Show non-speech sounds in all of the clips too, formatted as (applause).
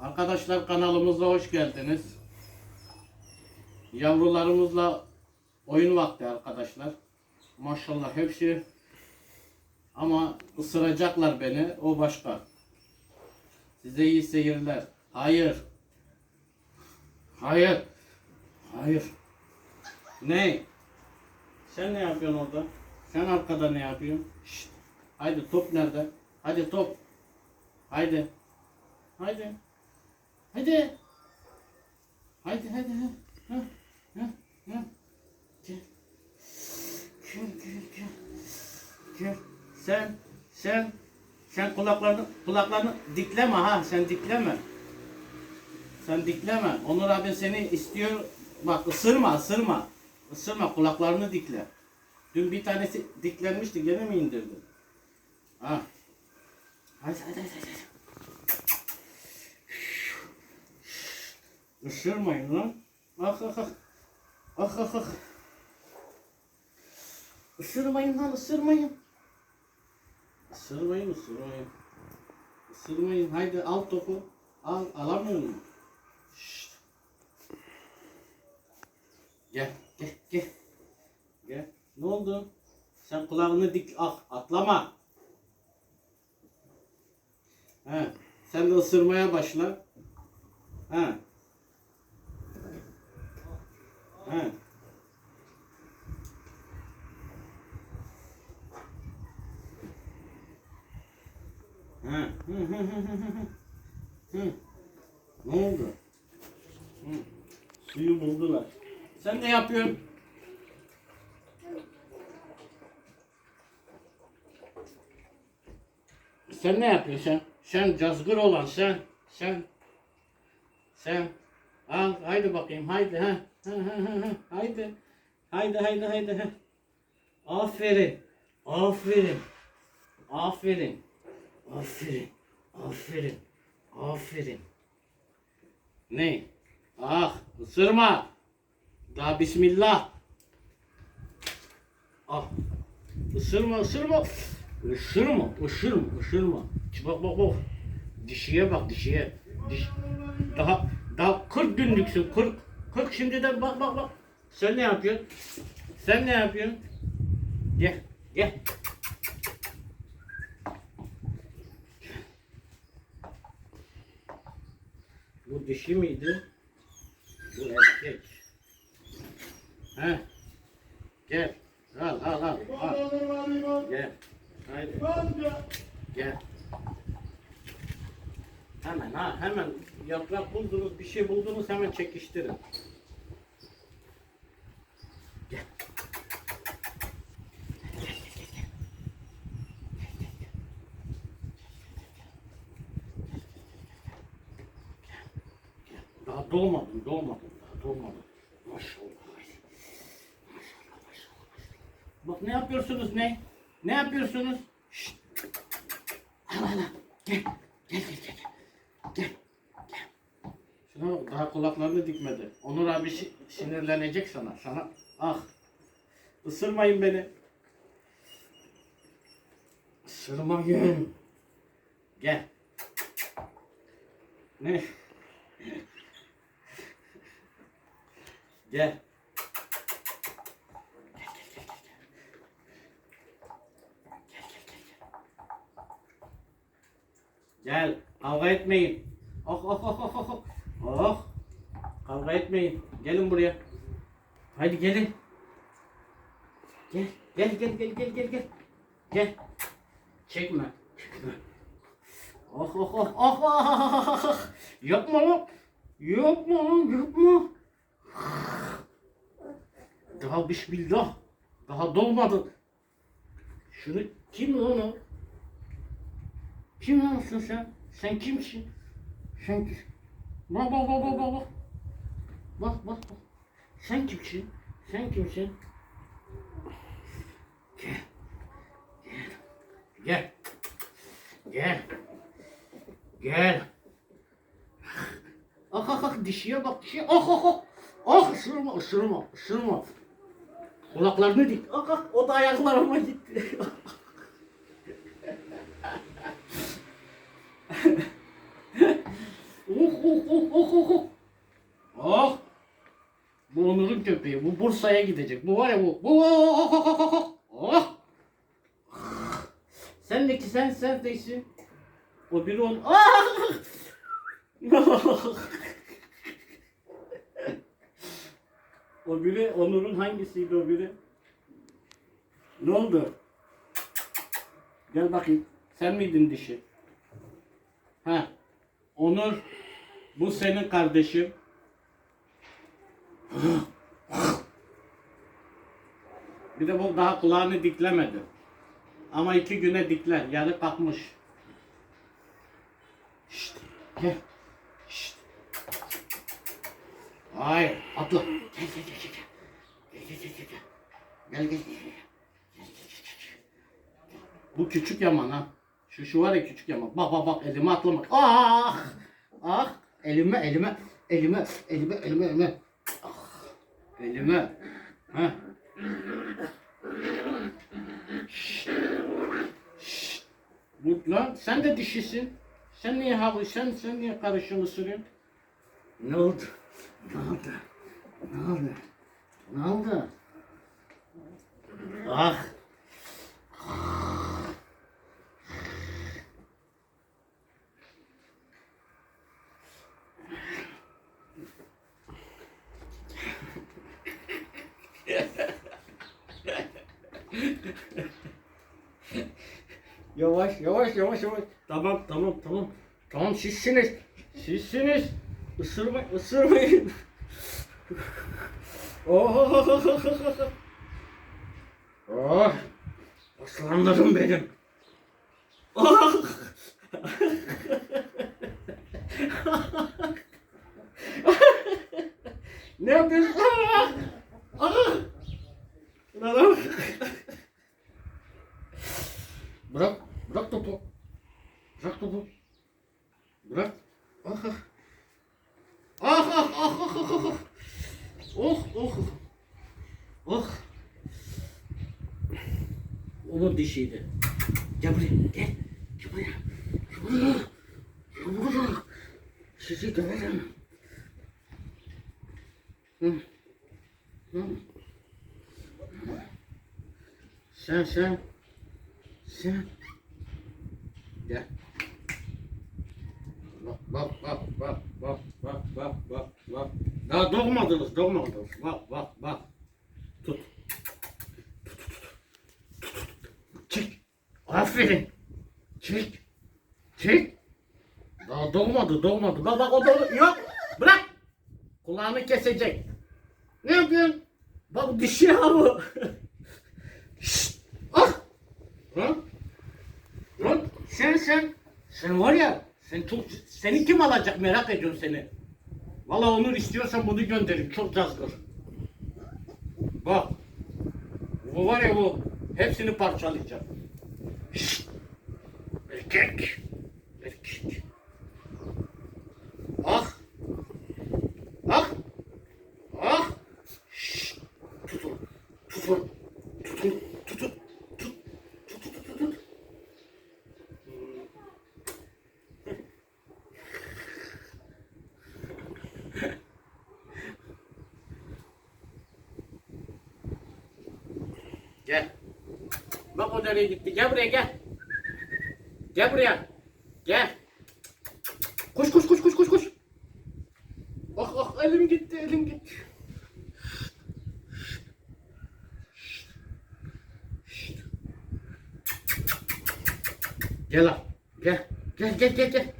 Arkadaşlar kanalımıza hoş geldiniz. Yavrularımızla oyun vakti arkadaşlar. Maşallah hepsi ama ısıracaklar beni. O başka. Size iyi seyirler. Hayır. Hayır. Hayır. Ne? Sen ne yapıyorsun orada? Sen arkada ne yapıyorsun? Şşt. Haydi top nerede? Hadi top. Haydi. Haydi. Haydi. Haydi haydi. Ha. Ha. Ha. Ha. Gel. Gel gel gel. Gel. Sen sen sen kulaklarını kulaklarını dikleme ha sen dikleme. Sen dikleme. Onur abin seni istiyor. Bak ısırma ısırma. Isırma kulaklarını dikle. Dün bir tanesi diklenmişti gene mi indirdin? Ha. Hadi hadi hadi. hadi. Isırmayın lan. Ah ah ah. Ah ah ah. Isırmayın lan ısırmayın. Isırmayın ısırmayın. Isırmayın. Haydi al topu. Al alamıyor musun? Şşt. Gel gel gel. Gel. Ne oldu? Sen kulağını dik ah atlama. He. Sen de ısırmaya başla. He. He. He. Hı. Ne oldu? Hı. Suyu buldular. Sen ne yapıyorsun? Sen ne yapıyorsun sen? Sen cazgır olan sen. Sen. Sen. Al haydi bakayım haydi ha. Ha, ha, ha, ha. Haydi. Haydi haydi haydi ha. Aferin. Aferin. Aferin. Aferin. Aferin. Aferin. Ne? Ah ısırma. Daha bismillah. Ah. Isırma ısırma. Isırma ısırma ısırma. Bak bak bak. Dişiye bak dişiye. Diş. Daha daha 40 günlüksün 40. 40 şimdiden bak bak bak. Sen ne yapıyorsun? Sen ne yapıyorsun? Gel gel. Bu dişi miydi? Bu erkek. He. Gel. Al al al. al. Gel. Haydi. Gel. Hemen ha hemen yaprak buldunuz bir şey buldunuz hemen çekiştirin. Gel. Daha doğmadım, doğmadım, daha doğmadım. Maşallah. Maşallah, maşallah. Bak ne yapıyorsunuz ne? Ne yapıyorsunuz? Şşt. Al al al. Gel gel. Gel. Gel. Şuna bak daha kulaklarını dikmedi. Onur abi sinirlenecek sana. Sana ah. Isırmayın beni. Isırmayın. Gel. Ne? Gel. Gel. Kavga etmeyin. Oh oh oh oh oh. Oh. Oh. Kavga etmeyin. Gelin buraya. Haydi gelin. Gel. Gel gel gel gel gel gel. Gel. Çekme. Çekme. Oh oh oh oh oh oh oh. Yapma lan. Yapma lan yapma. Daha bismillah. Daha doğmadı. Şunu kim lan o? Kim lansın sen? Sen kimsin? Sen kim? Bak bak bak bak bak bak. Sen kimsin? Sen kimsin? Gel. Gel. Gel. Gel. Gel. Ah ah ah dişiye bak dişiye. Ah ah ah. Ah ısırma ısırma ısırma. Kulaklarını dik. Ah ah o da ayaklarıma gitti. (laughs) oh oh oh oh oh oh. Oh. Bu Onur'un köpeği. Bu Bursa'ya gidecek. Bu var ya bu. Bu oh oh oh oh oh. Oh. Sen de ki sen sen değilsin. O biri on. Ah! o biri Onur'un hangisiydi o biri? Ne oldu? Gel bakayım. Sen miydin dişi? Ha. Onur. Bu senin kardeşin. Bir de bu daha kulağını diklemedi. Ama iki güne dikler. Yarı kalkmış. Şşt. Gel. Şşt. Hayır. Atla. Gel gel gel gel. Gel gel gel gel. Gel gel gel. Bu küçük yaman ha. Şu şu var ya küçük yaman. Bak bak bak elime atlamak. Ah! Ah! Elime elime elime elime elime elime. Ah! Elime. Ha. Şşt. Lan sen de dişisin. Sen niye havlu sen niye karışını ısırıyorsun? Ne oldu? Ne oldu? Ne oldu? Ne oldu? Ah! Yavaş yavaş yavaş yavaş. Tamam tamam tamam. Tamam sizsiniz. Sizsiniz. Isırma, ısırmayın. (laughs) Oh. Oh. Aslanlarım benim. Oh. (laughs) ne yapıyorsun? Ah. Ah. Bırak, bırak topu. Bırak topu. Bırak. Ah ah. Ah ah ah ah ah ah. Oh oh. Oh. Onun dişiydi. Gel buraya, gel. Gel buraya. Gel buraya. Gel buraya. Sizi döverim. Hı. Hı. Sen sen. Sen. Gel. Bak bak bak bak bak bak bak bak bak. Daha doğmadınız doğmadınız. Bak bak bak. Tut. Çek. Aferin. Çek. Çek. Daha doğmadı doğmadı. Bak bak o doğdu. Yok. Bırak. Kulağını kesecek. Ne yapıyorsun? Bak dişi ya bu. (laughs) Ha? Lan sen sen sen var ya sen çok seni kim alacak merak ediyorum seni. Valla Onur istiyorsan bunu gönderin çok cazgır. Bak. Bu var ya bu hepsini parçalayacak. Şşt. Erkek. Erkek. Ah. Ah. Ah. Şşt. Tutun. Tutun. Tutun. Tutun. Tut. Tut. Tut. Tut. Tut. Gel. Bak o nereye gitti. Gel buraya gel. Gel buraya. Gel. Koş koş koş koş koş koş. Ah ah elim gitti elim gitti. Gel lan. Gel. Gel gel gel gel.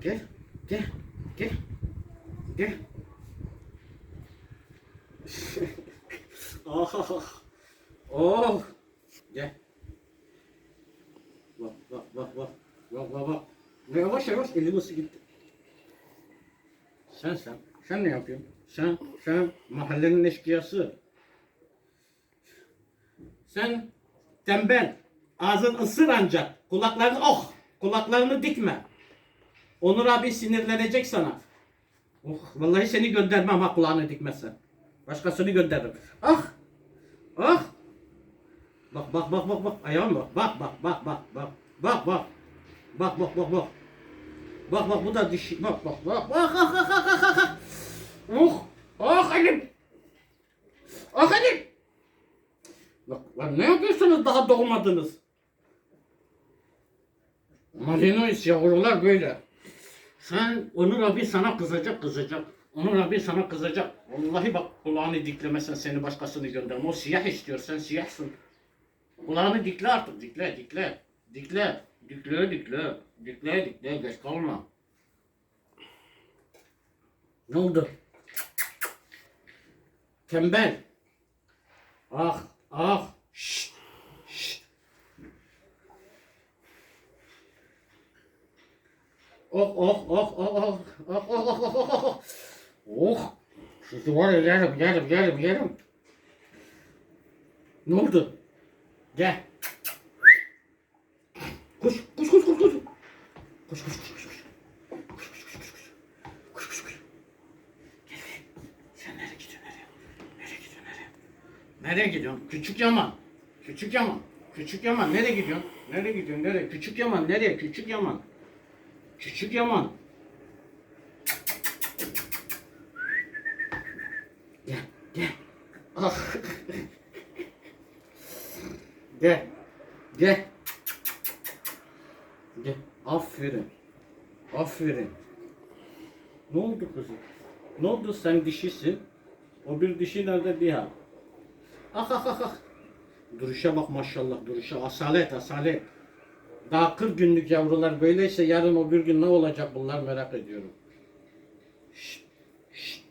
Gel. Gel. Gel. Gel. (laughs) oh. Oh. Gel. Bak bak bak bak bak. Ne yavaş yavaş eli nasıl gitti. Sen sen. Sen ne yapıyorsun? Sen sen mahallenin eşkıyası. Sen tembel. Ağzın ısır ancak. Kulaklarını oh. Kulaklarını dikme. Onur abi sinirlenecek sana. Oh, vallahi seni göndermem ha kulağını dikmezsen. Başkasını gönderirim. Ah! Ah! Bak bak bak bak bak ayağım bak. Bak bak bak bak bak. Bak bak. Bak bak bak bak. Bak bak bu da dişi. Bak bak bak. Bak bak bak bak bak bak. Oh. Ah elim. Ah elim. Bak lan ne yapıyorsunuz daha doğmadınız. Malinois yavrular böyle. Sen Onur abi sana kızacak kızacak. Onur abi sana kızacak. Vallahi bak kulağını diklemesen seni başkasını gönderme. O siyah istiyor sen siyahsın. Kulağını dikle artık dikle dikle. Dikle. Dikle dikle. Dikle dikle geç kalma. Ne oldu? Tembel. Ah ah. Şşt. Şşt. Oh oh oh oh oh oh oh oh oh oh oh oh Sizi var ya yerim yerim yerim yerim. Ne oldu? Gel. Koş koş koş koş koş. Koş koş koş koş. koş. Koş koş koş koş koş. Koş koş koş. Gel gel. Sen nereye gidiyorsun nereye? Nereye gidiyorsun nereye? Nereye gidiyorsun? Küçük Yaman. Küçük Yaman. Küçük Yaman nereye gidiyorsun? Nereye gidiyorsun? Nereye? Küçük Yaman nereye? Küçük Yaman. Küçük Yaman. Gel, gel. Ah. gel. Gel. Gel. Aferin. Aferin. Ne oldu kızım? Ne oldu sen dişisin? O bir dişi nerede bir ha? Ah ah ah ah. Duruşa bak maşallah duruşa. Asalet asalet. Daha 40 günlük yavrular böyleyse yarın o bir gün ne olacak bunlar merak ediyorum. Şşt, şşt.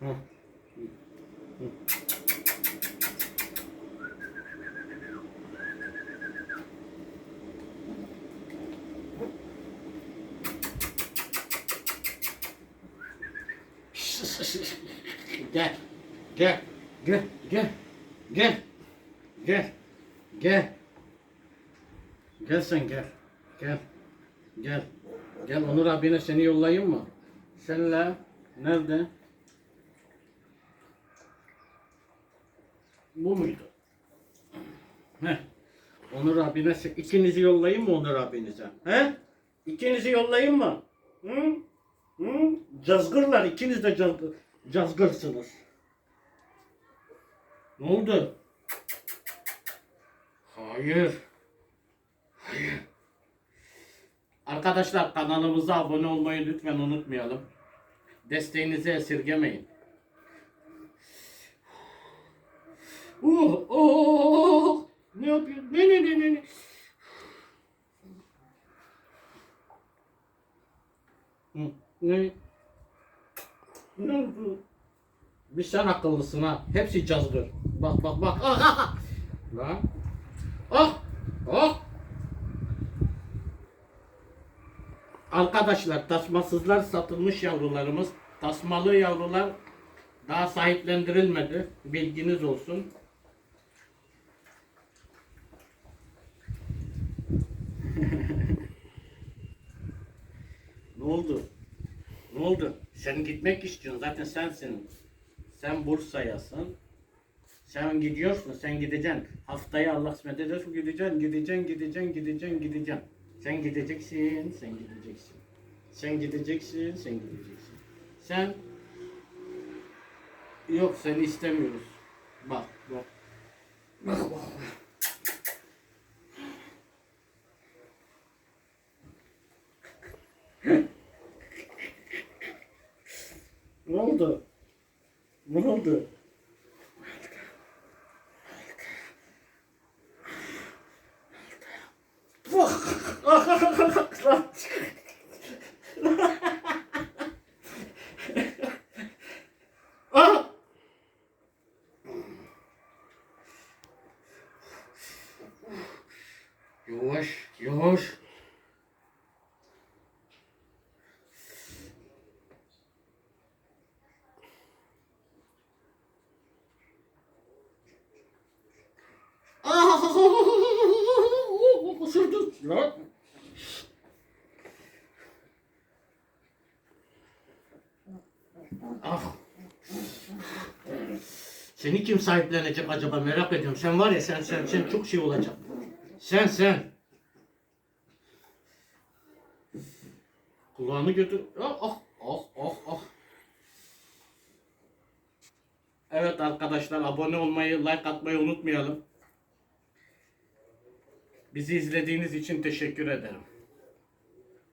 Hı. Gel. Gel. Gel. Gel. Gel. Gel. Gel. Gel sen gel. Gel. Gel. Gel Onur abine seni yollayayım mı? Senle nerede? Bu muydu? Heh. Onur abine ikinizi yollayayım mı Onur abinize? He? İkinizi yollayayım mı? Hı? Hı? Cazgırlar ikiniz de cazgır, cazgırsınız. Ne oldu? Hayır. Hayır. Arkadaşlar kanalımıza abone olmayı lütfen unutmayalım. Desteğinizi esirgemeyin. Oh, oh, ne yapıyorsun? Ne ne ne ne? ne? Hı, ne? Ne oldu? Bir sen akıllısın ha. Hepsi cazgır. Bak bak bak. Ah ah ah. Lan. Ah. Ah. Arkadaşlar tasmasızlar satılmış yavrularımız. Tasmalı yavrular daha sahiplendirilmedi. Bilginiz olsun. (laughs) Ne oldu? Ne oldu? Sen gitmek istiyorsun. Zaten sensin. Sen Bursa'yasın. Sen gidiyorsun. Sen gideceksin. Haftaya Allah kısmet ederse gideceksin. Gideceksin, gideceksin, gideceksin, gideceksin. Sen gideceksin, sen gideceksin. Sen gideceksin, sen gideceksin. Sen Yok seni istemiyoruz. Bak, bak. Bak, bak. Ne oldu? Ne oldu? Ah! Ah. Seni kim sahiplenecek acaba merak ediyorum. Sen var ya sen sen sen çok şey olacak. Sen sen. Kulağını götür. Ah ah ah ah ah. Evet arkadaşlar abone olmayı, like atmayı unutmayalım. Bizi izlediğiniz için teşekkür ederim.